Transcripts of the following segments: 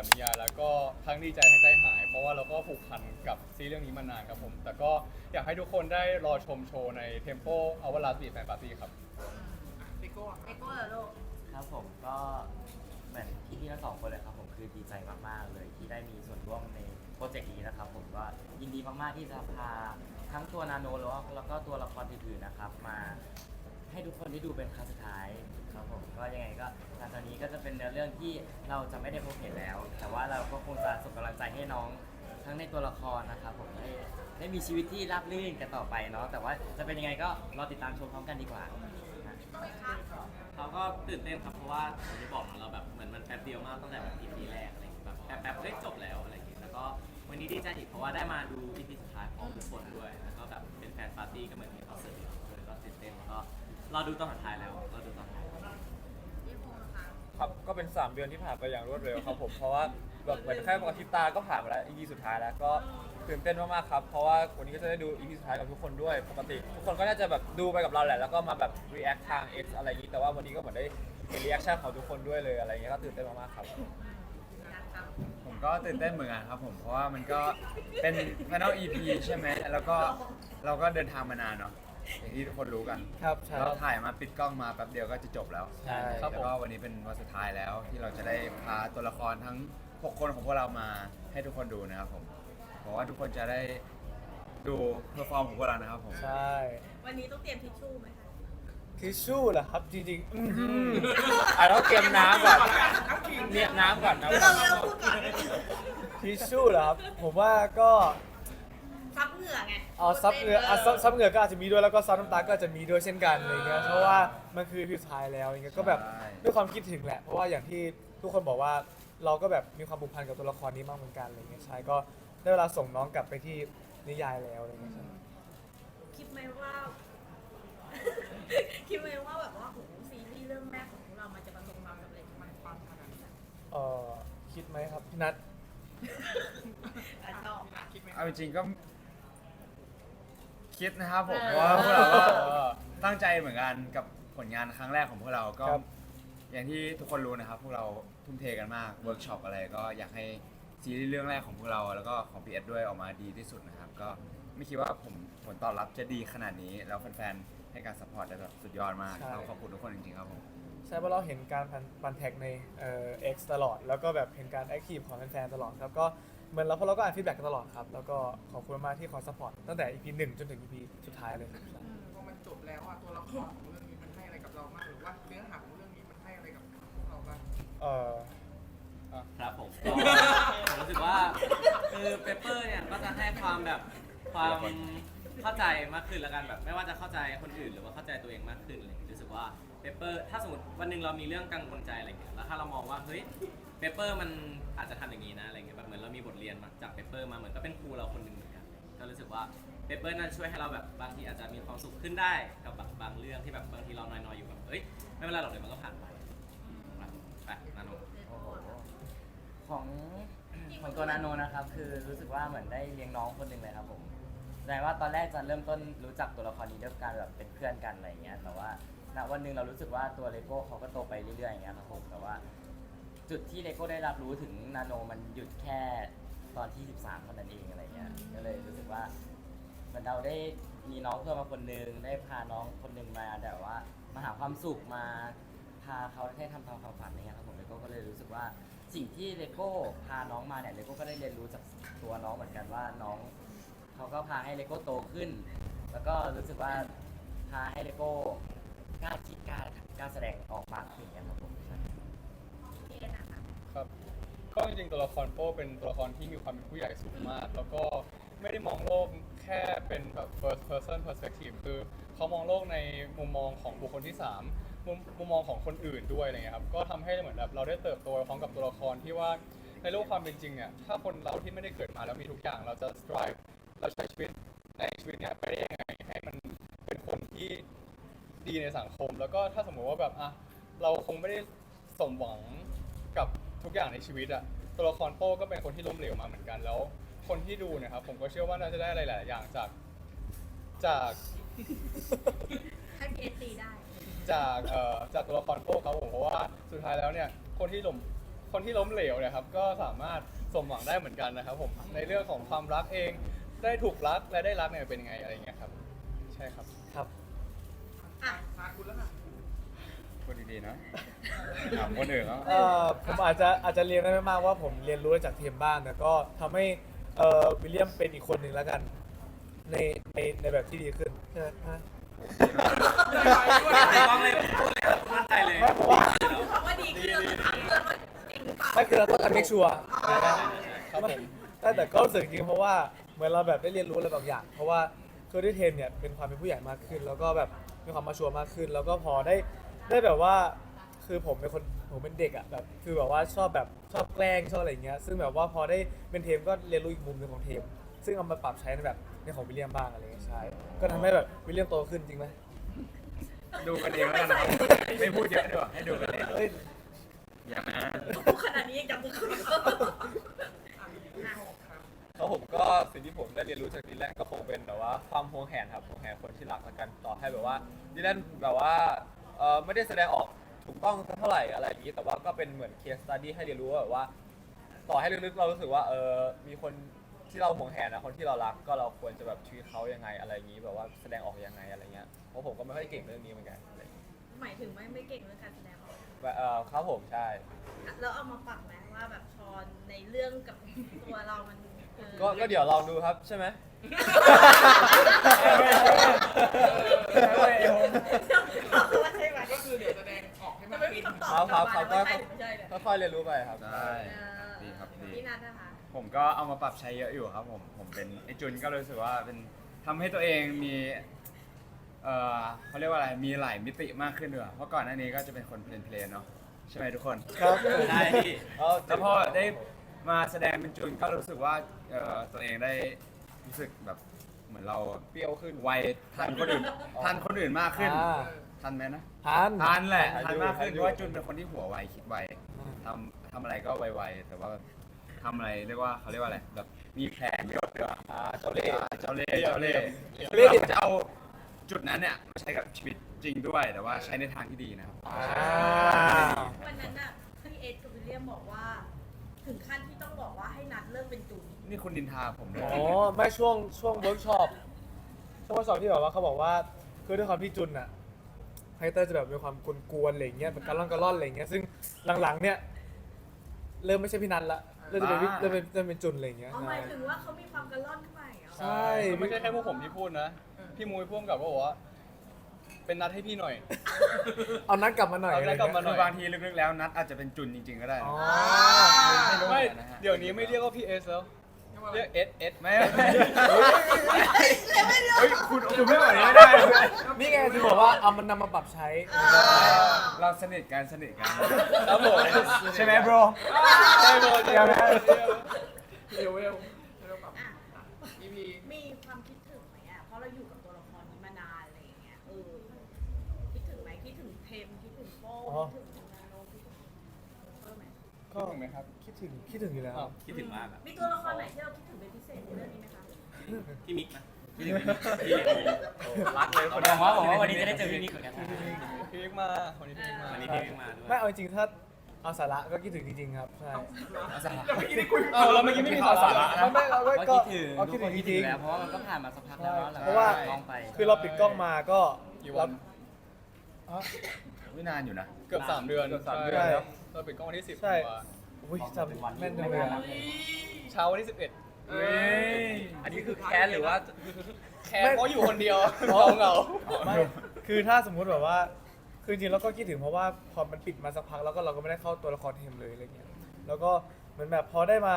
กับนิยายแล้วก็ทั้งดีใจทั้งใจหาย เพราะว่าเราก็ผูกพันกับซีรีส์เรื่องนี้มานานครับผม แต่ก็อยากให้ทุกคนได้รอชมโชว์ใน Tempo Hourglass Beat Fan Party ครับเอโก้เหรอลูกครับผมก็เหมือนพี่พี่ๆทั้งสองคนเลยครับผมคือดีใจมากๆเลยที่ได้มีส่วนร่วมในโปรเจกต์นี้นะครับผมก็ยินดีมากๆที่จะพาทั้งตัวนาโนแล้วก็แล้วก็ตัวละครอื่นๆนะครับมา ให้ทุกคนได้ดูเป็นครั้งสุดท้ายครับผมก็ยังไงก็หลังจากนี้ก็จะเป็นเรื่องที่เราจะไม่ได้พบเห็นแล้ว แต่ว่าเราก็คงจะส่งกำลังใจให้น้องทั้งในตัวละครนะครับผมได้ได้มีชีวิตที่ราบรื่นกันต่อไปเนาะแต่ว่าจะเป็นยังไงก็รอติดตามชมพร้อมกันดีกว่านะเขาก็ตื่นเต้นครับเพราะว่าอย่างที่บอกเนอะเราแบบเหมือนมันแป๊บเดียวมากตั้งแต่แบบ EP แรกอะไรอย่างเงี้ยแบบแป๊บแป๊บเฮ้ยจบแล้วอะไรอย่างเงี้ยแล้วก็วันนี้ดีใจอีกเพราะว่าได้มาดู EP สุดท้ายของทุกคนด้วยแล้วก็แบบเป็นแฟนปาร์ตี้ก็เหมือนมี ก็รอดูตอนสุดท้ายแล้วรอดูตอนสุดท้ายพี่ภูมินะคะครับก็เป็น 3 เดือนที่ผ่านไปอย่างรวดเร็วครับผม เพราะว่าแบบเหมือนแค่ปกติตาก็ผ่านมาแล้ว EP สุดท้ายแล้วก็ตื่นเต้นมากๆครับ เพราะว่าวันนี้ก็จะได้ดู EP สุดท้ายกับทุกคนด้วยปกติ ทุกคนก็น่าจะแบบดูไปกับเราแหละแล้วก็มาแบบ react ทาง X อะไรอย่างนี้แต่ว่าวันนี้ก็เหมือนได้เห็น reaction ของทุกคนด้วยเลยอะไรอย่างเงี้ยก็ตื่นเต้นมากๆครับ นะครับผมก็ตื่นเต้นเหมือนกันครับผม เพราะว่ามันก็เป็น Final EP ใช่ไหม แล้วก็เราก็เดินทางมานานเนาะ อย่างที่ทุกคนรู้กันครับใช่ เราถ่ายมาปิดกล้องมาแป๊บเดียวก็จะจบแล้วใช่แล้วก็วันนี้เป็นวันสุดท้ายแล้ว ที่เราจะได้พาตัวละครทั้ง 6 คนของพวกเรามาให้ทุกคนดูนะครับผมบอกว่าทุกคนจะได้ดูเพอร์ฟอร์มของพวกเรานะครับผมใช่วันนี้ต้องเตรียมทิชชู่ไหมคะทิชชู่เหรอครับจริงๆอื้อหืออะต้องเตรียมน้ำก่อนเนี่ยน้ำก่อนนะ แล้วเราเราพูดก่อนทิชชู่เหรอครับผมว่าก็ ซับเหงื่อไงเอาซับเหงื่ออะซับซับเหงื่อก็อาจจะมีด้วยแล้วก็ซับน้ำตาก็อาจจะมีด้วยเช่นกันอะไรเงี้ยเพราะว่ามันคือพิวทายแล้วอย่างเงี้ยก็แบบใช่ ด้วยความคิดถึงแหละเพราะว่าอย่างที่ทุกคนบอกว่าเราก็แบบมีความผูกพันกับตัวละครนี้มากเหมือนกันอะไรเงี้ยใช่ก็ได้เวลาส่งน้องกลับไปที่นิยายแล้วอะไรเงี้ยใช่คิดไหมว่า คิดไหมว่าแบบว่าโหซีรีส์เรื่องแรกของพวกเรามันจะประสบความสำเร็จมันปังขนาดนั้นเอ่อคิดไหมครับพี่นัท อะต่อเอาจริงๆก็ คิดนะครับผมเออเพราะว่าพวกเราก็ตั้งใจเหมือนกันกับผลงานครั้งแรกของพวกเราก็ ครับ อย่างที่ทุกคนรู้นะครับ พวกเราทุ่มเทกันมากเวิร์กช็อปอะไรก็อยากให้ซีรีส์เรื่องแรกของพวกเราแล้วก็ของพีเอสด้วยออกมาดีที่สุดนะครับ ก็ไม่คิดว่าผมผลตอบรับจะดีขนาดนี้ แล้วแฟนๆให้การสปอร์ตได้แบบสุดยอดมากต้องขอบคุณทุกคนจริงๆครับผมใช่เพราะเราเห็นการพันพันแท็กในเอ่อ X ตลอด แล้วก็แบบเห็นการแอคทีฟของแฟนๆตลอดครับก็ เหมือนเราเพราะเราก็อ่านฟีดแบ็กตลอดครับ แล้วก็ขอบคุณมากที่คอยซัพพอร์ตตั้งแต่ EP 1จนถึง EP สุดท้ายเลยครับใช่พอมันจบแล้วอะตัวละครของเรื่องนี้มันให้อะไรกับเรามากหรือว่าเนื้อหาของเรื่องนี้มันให้อะไรกับพวกเราบ้าง เอ่อ ครับผมก็ผมรู้สึกว่าคือเปเปอร์เนี่ยก็จะให้ความแบบความเข้าใจมากขึ้นแล้วกันแบบ ไม่ว่าจะเข้าใจคนอื่นหรือว่าเข้าใจตัวเองมากขึ้นอะไรอย่างเงี้ยรู้สึกว่าเปเปอร์ถ้าสมมติวันหนึ่งเรามีเรื่องกังวลใจอะไรอย่างเงี้ยแล้วถ้าเรามองว่าเฮ้ย เปเปอร์มันอาจจะทำอย่างนี้นะอะไรเงี้ยแบบเหมือนเรามีบทเรียนมาจากเปเปอร์มาเหมือนก็เป็นครูเราคนหนึ่งเหมือนกันก็รู้สึกว่าเปเปอร์น่าช่วยให้เราแบบบางทีอาจจะมีความสุขขึ้นได้กับแบบบางเรื่องที่แบบบางทีเรานอยๆอยู่แบบเอ้ยไม่เป็นไรหรอกเดี๋ยวมันก็ผ่านไปไปนาโนโอของของตัวนาโนนะครับ คือรู้สึกว่าเหมือนได้เลี้ยงน้องคนหนึ่งเลยครับผมแสดงว่าตอนแรกจะเริ่มต้นรู้จักตัวละครนี้ด้วยการแบบเป็นเพื่อนกันอะไรอย่างเงี้ยแต่ว่าณวันหนึ่งเรารู้สึกว่าตัวเลโก้เขาก็โตไปเรื่อยๆอย่างเงี้ยครับผมแต่ว่า จุดที่เลโก้ได้รับรู้ถึงนาโนมันหยุดแค่ตอนที่ 13เท่านั้นเองอะไรเงี้ย ก็เลยรู้สึกว่าเหมันเราได้มีน้องเพิ่มมาคนหนึงได้พาน้องคนหนึงมาแต่ว่ามาหาความสุขมาพาเขาให้ทำตามความฝันอะไรเงี้ยครับผมเลโก้ก็เลยรู้สึกว่าสิ่งที่เลโก้พาน้องมาเนี่ยเลโก้ก็ได้เรียนรู้จากตัวน้องเหมือนกันว่าน้องเขาก็พาให้เลโก้โตขึ้น แล้วก็รู้สึกว่าพาให้เลโก้กล้าคิดกล้ากล้าแสดงออกมากขึ้นอย่างเงี้ยครับผมใช่พี่เอ็นนะ ครับก็จริงๆตัวละครโป้เป็นตัวละครที่มีความเป็นผู้ใหญ่สูงมาก แล้วก็ไม่ได้มองโลกแค่เป็นแบบ first person perspective คือเขามองโลกในมุมมองของบุคคลที่ 3 มุมมุมมองของคนอื่นด้วยอะไรเงี้ยครับก็ทำให้เหมือนแบบเราได้เติบโตพร้อมกับตัวละครที่ว่าในโลกความเป็นจริงเนี่ยถ้าคนเราที่ไม่ได้เกิดมาแล้วมีทุกอย่างเราจะ strive เราใช้ชีวิตในชีวิตเนี่ยไปได้ยังไงให้มันเป็นคนที่ดีในสังคม แล้วก็ถ้าสมมติว่าแบบอะเราคงไม่ได้สมหวัง ทุกอย่างในชีวิตอะตัวละครโป้ก็เป็นคนที่ล้มเหลวมาเหมือนกันแล้ว คนที่ดูเนะครับผมก็เชื่อว่าน่าจะได้อะไรหลายๆอย่างจากจากให้พีเอ็นตีได้ จากเอ่อจากตัวละครโป้ครับผมเพราะว่าสุดท้ายแล้วเนี่ยคนที่ล้มคคนที่ล้มเหลวเนี่ยครับก็สามารถสมหวังได้เหมือนกันนะครับผมในเรื่องของความรักเองได้ถูกรักและได้รักเนี่ยเป็นยังไงอะไรอย่างเงี้ยครับ ใช่ครับ ครับ อะทานคุณแล้วค่ะพู ดดีๆนะถามคนอื่นเขาเอ่อผมอาจจะอาจจะเรียนได้ไม่มากว่าผมเรียนรู้ได้จากเทมบ้างแต่ก็ทำให้เอ่อวิลเลียมเป็นอีกคนหนึ่งแล้วกัน ในในในแบบที่ดีขึ้นใช่ไหมฮะฟังเลยพูดเลยมั่นใจเลยไม่เพราะว่าคำว่าดีขึ้นเราถามเพื่อนว่าจริงหรือเปล่าไม่คือเราต้องการเมคชัวร์ครับผม แต่แต่ก็รู้สึกจริงเพราะว่าเหมือนเราแบบได้เรียนรู้อะไรบางอย่าง เพราะว่าคือด้วยเทมเนี่ยเป็นความเป็นผู้ใหญ่มากขึ้น แล้วก็แบบมีความมาชัวร์มากขึ้น แล้วก็พอได้ ได้แบบว่า คือผมเป็นคนผมเป็นเด็กอะแบบคือแบบว่าชอบแบบชอบแกล้งชอบอะไรอย่างเงี้ย ซึ่งแบบว่าพอได้เป็นเทมก็เรียนรู้อีกมุมหนึ่งของเทม ซึ่งเอามาปรับใช้ในแบบในของวิลเลียมบ้างอะไรอย่างเงี้ยใช่ก็ทำให้แบบวิลเลียมโตขึ้นจริงไหมดูกันเองแล้วกันนะครับไม่พูดเยอะดีกว่าให้ดูกันเองเอ้ยอย่างนะพูดขนาดนี้ยังจำไม่ขึ้นแล้วผมก็สิ่งที่ผมได้เรียนรู้จากดีแลนก็คงเป็นแบบว่าความหวงแหนครับหวงแหนคนที่รักละกันต่อให้แบบว่าดีแลนแบบว่า เออไม่ได้แสดงออกถูกต้องสักเท่าไหร่อะไรอย่างนี้ แต่ว่าก็เป็นเหมือนเคสตัดดี้ให้เรียนรู้ว่าแบบว่า ต่อให้ลึกๆเรารู้สึกว่าเออมีคนที่เราหวงแหนนะคนที่เรารักก็เราควรจะแบบชีวิตเขายังไงอะไรอย่างนี้แบบว่าแสดงออกยังไงอะไรเงี้ยเพราะผมก็ไม่ค่อยเก่งเรื่องนี้เหมือนกันอะไรอย่างงี้หมายถึงไม่ไม่เก่งเรื่องการแสดงออกแบบเออครับผมใช่แล้วเอามาปรับไหมว่าแบบพอในเรื่องกับตัวเรามันคือ ก็ก็เดี๋ยวลองดูครับใช่ไหม คำตอบครับครับครับกลัก็มาว่าใช่หรือไม่ใช่เนี่ยค่อยๆเรียนรู้ไปครับได้เออดีครับดี พี่นัทนะคะ ผมก็เอามาปรับใช้เยอะอยู่ครับผม ผมเป็นไอจุนก็รู้สึกว่าเป็นทำให้ตัวเองมี เอ่อเขาเรียกว่าอะไร มีหลายมิติมากขึ้นด้วยเพราะก่อนหน้านี้ก็จะเป็นคนเพลนเพลนๆเนาะใช่ไหมทุกคน ครับใช่พี่แล้วพอได้มาแสดงเป็นจุนก็รู้สึกว่าเอ่อตัวเองได้รู้สึกแบบเหมือนเราเปรี้ยวขึ้นวัยทันคนอื่นทันคนอื่นมากขึ้น อ่า ทันไหมนะ ทัน ทันแหละทันทันอยู่มากขึ้นทันอยู่เพราะว่าจุนเป็นคนที่หัวไวคิดไวทำทำอะไรก็ไวๆแต่ว่าทำอะไรเรียกว่าเขาเรียกว่าอะไรแบบมีแผนเยอะด้วยอ่าเจ้าเล่ห์เจ้าเล่ห์เจ้าเล่ห์เล่ห์เราจะเอาจุดนั้นเนี่ยมาใช้กับชีวิตจริงด้วยแต่ว่าใช้ในทางที่ดีนะครับอ่าวันนั้นน่ะพี่เอสกับวิลเลียมบอกว่า ถึงขั้นที่ต้องบอกว่าให้นัดเลิกเป็นจูนนี่คุณดินทาผมเลยอ๋อไม่ช่วงช่วงเวิร์กช็อปช่วงเวิร์กช็อปที่แบบว่าเขาบอกว่าคือด้วยความที่จุนอะ ไฮเตอร์จะแบบมีความกวนๆอะไรอย่างเงี้ยเป็นการล่อนกระล่อนอะไรอย่างเงี้ยซึ่งหลังๆเนี่ยเริ่มไม่ใช่พี่นันละเริ่มจะเป็นวิเริ่มเป็นเริ่มเป็นจุนอะไรอย่างเงี้ยอ๋อหมายถึงว่าเขามีความกระล่อนขึ้นมาเหรอใช่ ไม่ใช่แค่พวกผมที่พูดนะ พี่มุ้ยพ่วงกับก็บอกว่า เป็นนัดให้พี่หน่อย เอานัดกลับมาหน่อยเอานัดกลับมาหน่คือยอบางทีลึกๆแล้วนัดอาจจะเป็นจุนจริงๆก็ได้อ๋อ ไม่รู้เหมืไม่อนกันนะฮะ เดี๋ยวนี้ไม่เรียกว่าพี่เอสแล้ว เรียกเอสเอสไม่ไม่เฮ้ยคุณคุณไม่แบบนี้ไม่ได้ นี่ไงที่บอกว่าเอามันนำมาปรับใช้ เราสนิทกันสนิทกันครับผมใช่ไหมบรใช่หมดเดี๋ยวนะเร็วเร็วเร็วแบบอะอีพีมีความคิดถึงไหมอะ เพราะเราอยู่กับตัวละครนี้มานานอะไรอย่างเงี้ย เออ คิดถึงไหมคิดถึงเทมคิดถึงโป้อ๋อคิดถึงนาโนคิดถึงเอ อไหมก็ไหมครับ คิดถึงคิดถึงอยู่แล้วคิดถึงมากอะมีตัวละครไหนที่เราคิดถึงเป็นพิเศษในเรื่องนี้ไหมคะพี่มิกนะพี่พี่รักเลยคนผมว่าผมว่าวันนี้จะได้เจอพี่มิกเหมือนกันนะพี่มิกมาวันนี้พี่มิกมาวันนี้พี่มิกมาด้วยไม่เอาจริงๆถ้าเอาสาระก็คิดถึงจริงๆครับใช่เออเราเมื่อกี้ไม่มีสาระไม่ไม่เราก็ก็ก็คิดถึงเอาคิดถึงจริงแล้วเพราะว่ามันก็ผ่านมาสักพักแล้วเนาะเพราะว่าลองไปๆคือเราปิดกล้องมาก็กี่วันอ๋อไม่นานอยู่นะเกือบสามเดือนเกือบสามเดือนใช่ครับ เราปิดกล้องวันที่สิบใช่ธันวาอุ้ยจำแม่นจังเลยอะ เช้าวันที่สิบเอ็ดเฮ้ย อันนี้คือแค้นหรือว่า แค่เพราะอยู่คนเดียวเหงาเหงาไม่ คือถ้าสมมุติแบบว่า คือจริงๆเราก็คิดถึงเพราะว่าพอมันปิดมาสักพักแล้วก็เราก็ไม่ได้เข้าตัวละครเทมเลยอะไรเงี้ย แล้วก็เหมือนแบบพอได้มา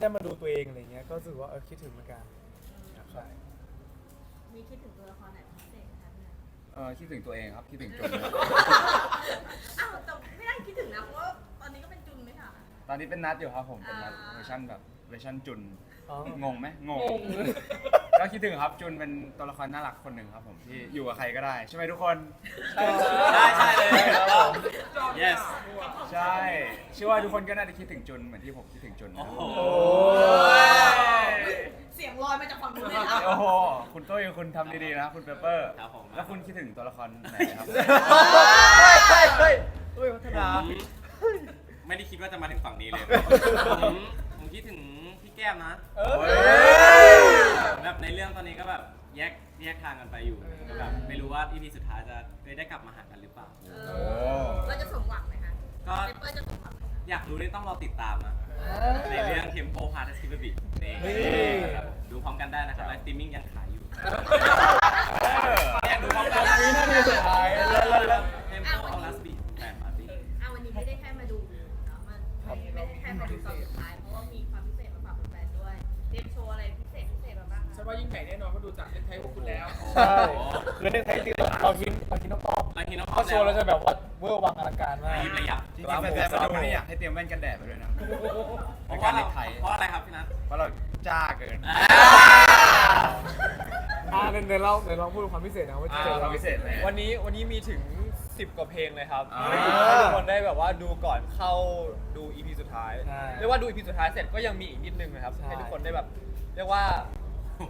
ได้มาดูตัวเองอะไรเงี้ย ก็รู้สึกว่าเออคิดถึงเหมือนกันใช่ มีคิดถึงตัวละครไหน เนี่ยเออคิดถึงตัวเองครับคิดถึงจุนอ้าวแต่ไม่ได้คิดถึงนะเพราะว่าตอนนี้ก็เป็นจุนไหมคะ ตอนนี้เป็นนัดอยู่ครับผมเป็นนัดอ่า เวอร์ชันแบบเวอร์ชันจุนอ๋อ งงไหมงงก็คิดถึงครับจุนเป็นตัวละครน่ารักคนหนึ่งครับผมที่อยู่กับใครก็ได้ใช่ไหมทุกคน ใช่ใช่ใช่เลยครับผม yes ใช่เชื่อว่าทุกคนก็น่าจะคิดถึงจุนเหมือนที่ผมคิดถึงจุนโอ้โหโอ้เสียงลอยมาจากฝั่งนู้นเลยนะโอ้โห คุณตุ้ยคุณทำดีๆนะคุณเปเปอร์ ครับผม แล้วคุณคิดถึงตัวละครไหนครับ เฮ้ยเฮ้ยเฮ้ยพัฒนาไม่ไม่ได้คิดว่าจะมาถึงฝั่งนี้เลยผมผมคิดถึงพี่แก้มนะเออแบบในเรื่องตอนนี้ก็แบบแยกแยกทางกันไปอยู่ก็แบบไม่รู้ว่า EP สุดท้ายจะได้กลับมาหากันหรือเปล่า เออเราจะสมหวังไหมคะก็ เปเปอร์จะสมหวังไหมคะ อยากรู้นี่ต้องรอติดตามนะในเรื่อง Tempo Hard s k i p b i นี่เฮ้ยครับดูพร้อมกันได้นะครับไลฟ์สตรีมมิ่งยังขายอยู่อยากดูพร้อมกันวินาทีสุดท้ายเทมโปออล s สบีแฟนปาร์ตี้อะวันนี้ไม่ได้แค่มาดูเนาะมันไม่ได้แค่มาดูตอนสุดท้ายเพราะว่ามีความพิเศษมาฝากแฟนๆด้วยเตรียมโชว์อะไรพิเศษพิเศษมาบ้างฉันคะว่ายิ่งใหญ่แน่นอนเพราะดูจากเล่นไทยพวกคุณแล้วใช่คือในไทยจริงๆเราคิดเราคิดน้องปอมบาง ทีน้องเขาโชว์แล้วจะแบบว่าเวอร์วังอลังการมากระยิบระยับจริงๆแฟนๆมาดูนี่อยากให้เตรียมแว่นกันแดดไปด้วยนะเพราะว่าเราเพราะอะไรครับพี่นัทเพราะเราจ้าเกินอ่าเดี๋ยวเราเดี๋ยวลองพูดความพิเศษนะว่าอ่าเจอความพิเศษเลยวันนี้วันนี้มีถึง 10 กว่าเพลงเลยครับอ่าให้ทุกคนได้แบบว่าดูก่อนเข้าดู EP สุดท้ายใช่เรียกว่าดู EP สุดท้ายเสร็จก็ยังมีอีกนิดนึงนะครับใช่ให้ทุกคนได้แบบเรียกว่า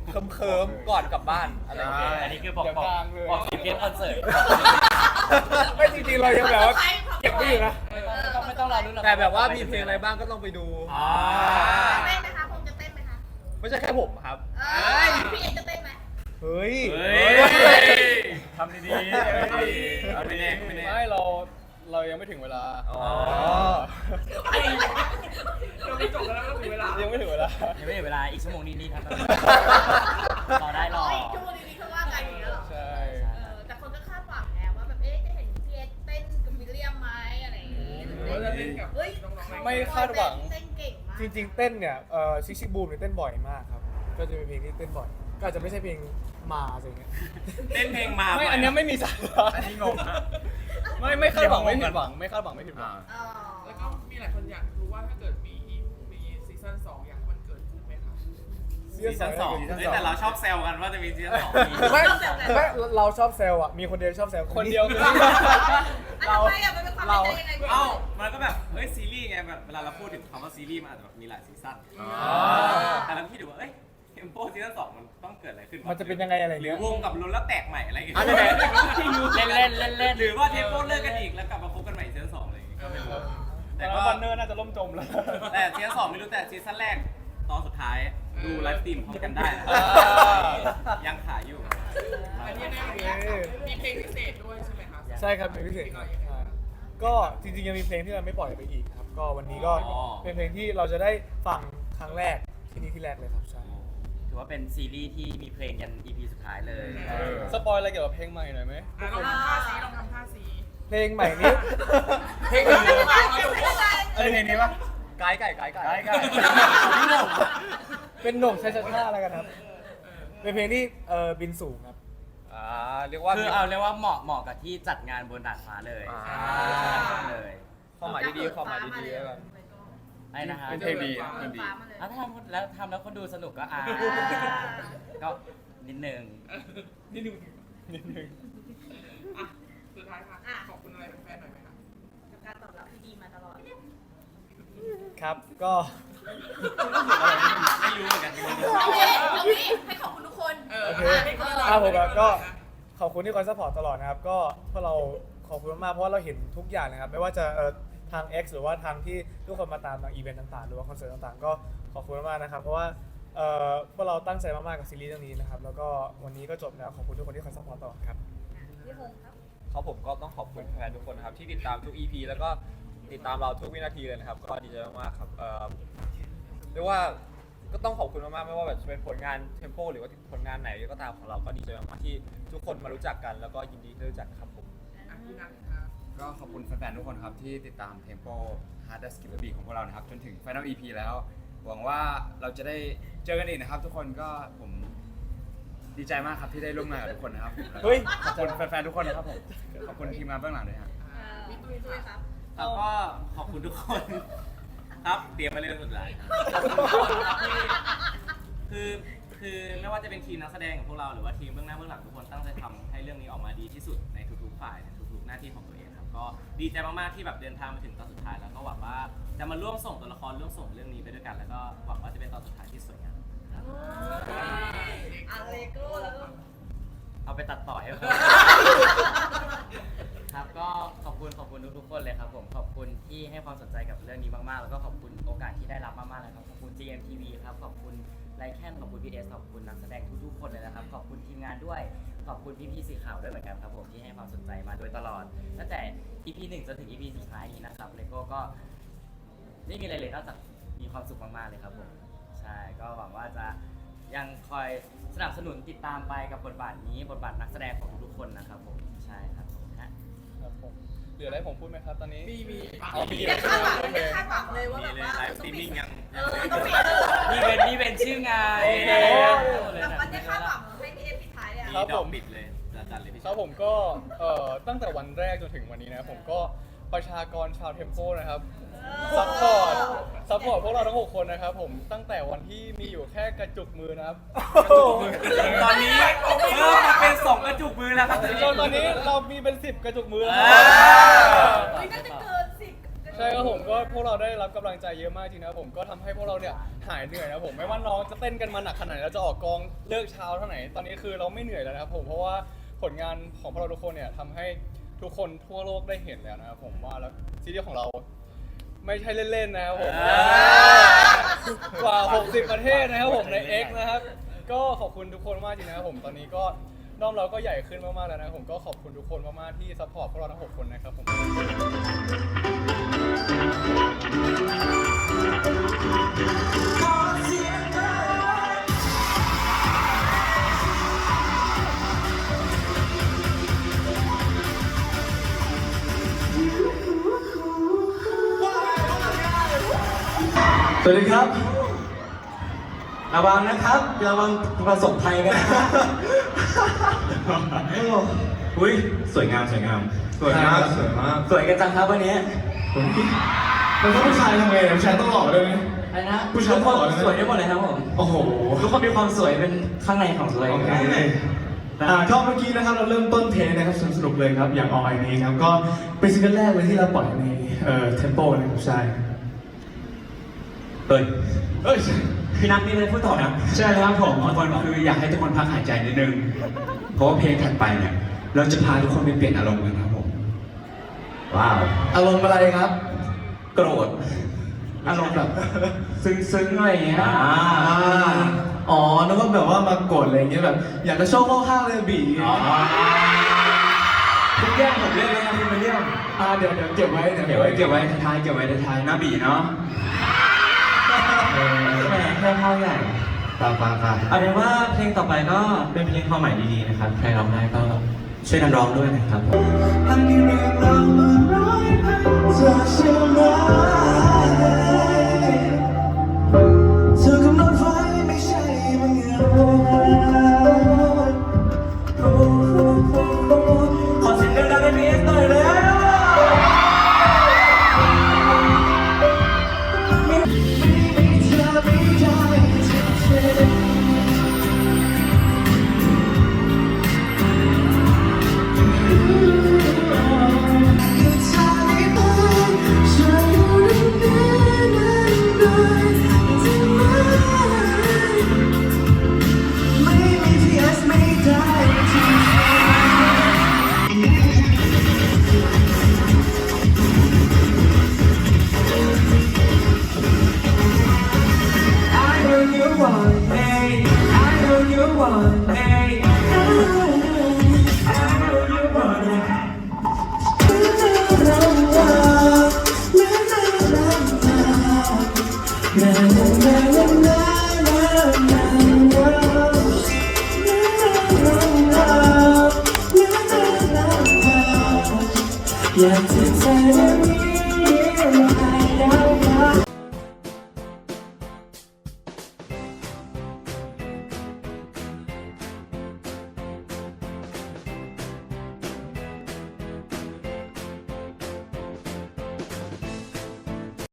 เคิมเคิมๆก่อนกลับบ้านอะไรอย่างเงี้ยอันนี้คือบอกเดี๋ยวบอกกลาง เลยบอกทีมเกมคอนเสิร์ตไม่จริงๆเรายังแบบว่าเก็บไว้อยู่นะไม่ต้องไม่ต้องรอรู้หรอกแต่แบบว่ามีเพลงอะไรบ้างก็ต้องไปดูอ่าเต้นไหมคะคงจะเต้นไหมคะไม่ใช่แค่ผมครับเออพี่เอ็นจะเต้นไหมเฮ้ยเฮ้ยทำดีๆเอาไปแน่ไม่แน่ไม่เราเรายังไม่ถึงเวลาอ๋อเราไม่จบแล้วเราถึงเวลายังไม่ถึงเวลายังไม่ถึงเวลาอีกชั่วโมงนิดๆครับาดหวัง เต้นเก่งมากจริงๆเต้นเนี่ยเอ่อชิคชิบูมเนี่ยเต้นบ่อยมากครับ ก็จะเป็นเพลงที่เต้นบ่อย ก็อาจจะไม่ใช่เพลงมาอะไรเงี้ยเต้นเพลงมาไม่อันเนี้ยไม่มีสาระอันนี้งงนะไม่ไม่คาดหวังไม่ผิดหวังไม่คาดหวังไม่ผิดหวังเออแล้วก็มีหลายคนอยากรู้ว่าถ้าเกิดมีมีซีซั่นสองอยากให้มันเกิดขึ้นไหมครับซีซั่นสองเฮ้ยแต่เราชอบแซวกันว่าจะมีซีซั่นสองไม่ไม่เราชอบแซวอะมีคนเดียวชอบแซว คนเดียวคือ อันทำไมอะมันเป็นความในใจยังไงเอ้ามันก็แบบเฮ้ยซี รีส์ไงแบบเวลาเราพูดถึงคำว่าซีรีส์มันอาจจะแบบมีหลายซีซั่นอ๋อแต่เราคิดดูว่าเอ้ยเทมโปซีซั่นสองมันต้องเกิดอะไรขึ้นวมันจะเป็นยังไงอะไรหรืเงี้อย วงกับลุ้นแล้วแตกใหม่อะไรอย่างเงี้ยอะไหนเล่นเล่นเล่นเล่นหรือว่าเทมโปเลิกกันอีกแล้วกลับมาคบกันใหม่ซีซั่นสองอะไรอย่างเงี้ยก็ไม่รู้แต่แต่ก็ว่าบันเนอร์น่าจะล่มจมแล้ว แต่ซีซั่นสองไม่รู้แต่ซีซั่นแรกตอนสุดท้ายดูไลฟ์สตรีมพร้อมกันได้นะอ่ายังขายอยู่ อันนี้แน่มีเพลงพิเศษด้วยใช่ไหมครับใช่ครับเป็นพิเศษครับใช่ก็จริงๆยังมีเพลงที่เราไม่ปล่อยไปอีกครับ ก็วันนี้ก็อ๋อ เป็นเพลงที่เราจะได้ฟังครั้งแรกที่นี่ที่แรกเลยครับใช่ ถือว่าเป็นซีรีส์ที่มีเพลงยัน EP สุดท้ายเลยเออ สปอยอะไรเกี่ยวกับเพลงใหม่หน่อยไหม อะลองทำท่าซีลองทำท่าซีเพลงใหม่นี้ เพลงไม่นี้ได้ไม่ได้เอ้ยเพลงนี้ปะไก่ไก่ไก่ไก่ไก่ไก่เป็นหนุ่มใช้ชัดท่าอะไรกันครับ เป็นเพลงที่เออบินสูงครับ อ่า เรียกว่า คือเอาเรียกว่าเหมาะเหมาะกับที่จัดงานบนดาดฟ้าเลยอ่า เลย ความหมายดีๆความหมายดีๆแล้วกัน ไอ้นะฮะเป็นเพลงดีเพลงดีแล้วถ้าทำแล้วทำแล้วคนดูสนุกก็อ่า ก็นิดนึง นิดนึงนิดนึงอะสุดท้ายค่ะขอบคุณอะไรแฟนๆหน่อยไหมครับการตอบรับที่ดีมาตลอด ครับก็ ไม่รู้เหมือนกันโอเคเอางี้ให้ขอบคุณทุกคน เออโอเค ให้เขาครับผมอะก็ ขอบคุณที่คอยซัพพอร์ตตลอดนะครับ ก็พวกเราขอบคุณมากๆเพราะว่าเราเห็นทุกอย่างนะครับ ไม่ว่าจะเอ่อ ทาง X หรือว่าทางที่ทุกคนมาตามทางอีเวนต์ต่างๆ หรือว่าคอนเสิร์ตต่างๆ ก็ขอบคุณมากๆนะครับ เพราะว่าเอ่อพวกเราตั้งใจมากๆกับซีรีส์เรื่องนี้นะครับ แล้วก็วันนี้ก็จบแล้วขอบคุณทุกคนที่คอยซัพพอร์ตตลอดครับ พี่ฮงครับครับผมก็ต้องขอบคุณแฟนๆทุกคนนะครับที่ติดตามทุก EP แล้วก็ติดตามเราทุกวินาทีเลยนะครับ ก็ดีใจมากๆครับเอ่อเรียกว่าก็ต้องขอบคุณมากๆไม่ว่าแบบจะเป็นผลงานเทมโปหรือว่าผลงานไหนก็ตามของเราก็ดีใจมากๆที่ทุกคนมารู้จักกัน แล้วก็ยินดีที่ได้รู้จักครับผม อะพี่นัทครับ ก็ขอบคุณแฟนๆทุกคนครับที่ติดตาม Tempo Hard Skip b e ของพวกเรานะครับ จนถึง Final EP แล้ว หวังว่าเราจะได้เจอกันอีกนะครับ ทุกคนก็ผมดีใจมากครับที่ได้ร่วมงานกับทุกคนนะครับเฮ้ย ขอบคุณแฟนๆทุกคนนะครับผมขอบคุณทีมงานเบื้องหลังด้วยครับ พี่ตุ้ยด้วยครับแล้วก็ขอบคุณทุกคน ครับเตรียมมาเรื่องสุดท้ายคือคือไม่ว่าจะเป็นทีมนักแสดงของพวกเราหรือว่าทีมเบื้องหน้าเบื้องหลังทุกคนตั้งใจทำให้เรื่องนี้ออกมาดีที่สุดในทุกๆฝ่ายในทุกๆหน้าที่ของตัวเองครับ ก็ดีใจมากๆที่แบบเดินทางมาถึงตอนสุดท้ายแล้วก็หวังว่าจะมาร่วมส่งตัวละครร่วมส่งเรื่องนี้ไปด้วยกัน แล้วก็หวังว่าจะเป็นตอนสุดท้ายที่สวยงามอาเลโก้แล้วก็เอาไปตัดต่อให้เพิ่มครับก็ขอบคุณขอบคุณทุกๆคนเลยครับผมขอบคุณทีที่ให้ความสนใจกับเรื่องนี้มากๆ แล้วก็ขอบคุณโอกาสที่ได้รับมากๆเลยครับขอบคุณ GMTV ครับขอบคุณไลแคนขอบคุณ BS ขอบคุณนักแสดงทุกๆคนเลยนะครับขอบคุณทีมงานด้วย ขอบคุณพี่ๆสีข่าวด้วยเหมือนกันครับผมที่ให้ความสนใจมาโดยตลอดตั้งแต่ EP 1จนถึง EP สุดท้ายนี้นะครับเลโก้ก็ไม่มีอะไรเลยนอกจากมีความสุขมากๆเลยครับผมใช่ก็หวังว่าจะยังคอยสนับสนุนติดตามไปกับบทบาทนี้บทบาทนักแสดงของทุกๆคนนะครับผมใช่ครับผมฮะครับผมเหลืออะไรให้ผมพูดไหมครับตอนนี้มีมีเอามีไม่เลยได้ใช่ไหมคาดหวังโอไม่เคได้คาดหวังเลยว่ามีแบบเลยว่าไลฟ์สตรีมมิ่งยังเออต้องปิดเลยนี่เป็นนี่เป็นชื่องานโอเคแบบมันได้คาดหวังให้พี่เอ ฟปิดท้ายเลยมีอะดอกบิดเลยจัดจัดเลยพี่ครับผมก็เอ่อตั้งแต่วันแรกจนถึงวันนี้นะครับผมก็ประชากรชาวเทมโปนะครับซัพพอร์ตซัพพอร์ตพวกเราทั้ง6คนนะครับผมตั้งแต่วันที่มีอยู่แค่กระจุกมือนะครับกระจุกมือตอนนี้เริ่มมาเป็นสองกระจุกมือแล้วครับ จนตอนนี้เรามีเป็น10กระจุกมือแล้วอ่าเฮ้ยน่าจะเกินสิบ ใช่ครับผมก็พวกเราได้รับกำลังใจเยอะมากจริงนะครับผมก็ทำให้พวกเราเนี่ยหายเหนื่อยนะครับผมไม่ว่าน้องจะเต้นกันมาหนักขนาดไหนเราจะออกกองเลิกเช้าเท่าไหร่ตอนนี้คือเราไม่เหนื่อยแล้วนะครับผมเพราะว่าผลงานของพวกเราทุกคนเนี่ยทำให้ทุกคนทั่วโลกได้เห็นแล้วนะครับผมว่าแล้วซีรีส์ของเราไม่ใช่เล่นๆนะครับผม กว่า 60 ประเทศนะครับผมใน X นะครับ ก็ขอบคุณทุกคนมากจริงนะครับผมตอนนี้ก็น้อมเราก็ใหญ่ขึ้นมากๆแล้วนะครับผมก็ขอบคุณทุกคนมากๆที่ซัพพอร์ตพวกเราทั้ง 6 คนนะครับผม สวัสดีครับ ระวังนะครับ ระวังประสบภัยกันนะอุ้ยสวยงามสวยงาม สวยมากสวยมากสวยกันจังครับวันนี้มันต้องผู้ชายทำไงเนี่ยผู้ชายต้องหล่อด้วยไหม อะไรนะผู้ชายทุกคนหล่อเลยนะ สวยได้หมดเลยครับผมโอ้โหทุกคนมีความสวยเป็นข้างในของตัวเองโอเคครับอ่าก็เมื่อกี้นะครับเราเริ่มต้นเพลงนะครับสนุกๆเลยครับอย่างออยนี้ครับก็เป็นซิงเกิลแรกเลยที่เราปล่อยในเอ่อเทมโปนะครับใช่ เฮ้ยเฮ้ย พี่นัทมีอะไรพูดต่อนะใช่แล้วครับผมทุกคนคืออยากให้ทุกคนพักหายใจนิดนึง เพราะว่าเพลงถัดไปเนี่ย เราจะพาทุกคนไปเปลี่ยนอารมณ์กันครับผม ว้าว อารมณ์อะไรครับ โกรธ อารมณ์แบบ ซึ้งๆอะไรอย่างเงี้ย อ่า อ๋อนึกว่าแบบว่ามากดอะไรอย่างเงี้ยแบบ อยากจะโชว์ข้างๆเลยบีอ๋อคุณแย่งผมเล่นแล้วนะคุณมาเรียกอ่าเดี๋ยวเดี๋ยวเก็บไว้เดี๋ยวเก็บไว้เก็บไว้ท้ายๆเก็บไว้ท้ายๆหน้าบีเนาะ แหมแค่ข้าวใหญ่ตามตามตามเอาเป็นว่าเพลงต่อไปก็เป็นเพลงความหมายดีๆนะครับ ใครร้องได้ก็ช่วยกันร้องด้วยนะครับผมมันมีเรื่องราวมาร้อยพันเธอเชื่อไหมเธอกำหนดไว้ไม่ใช่บางอย่าง อ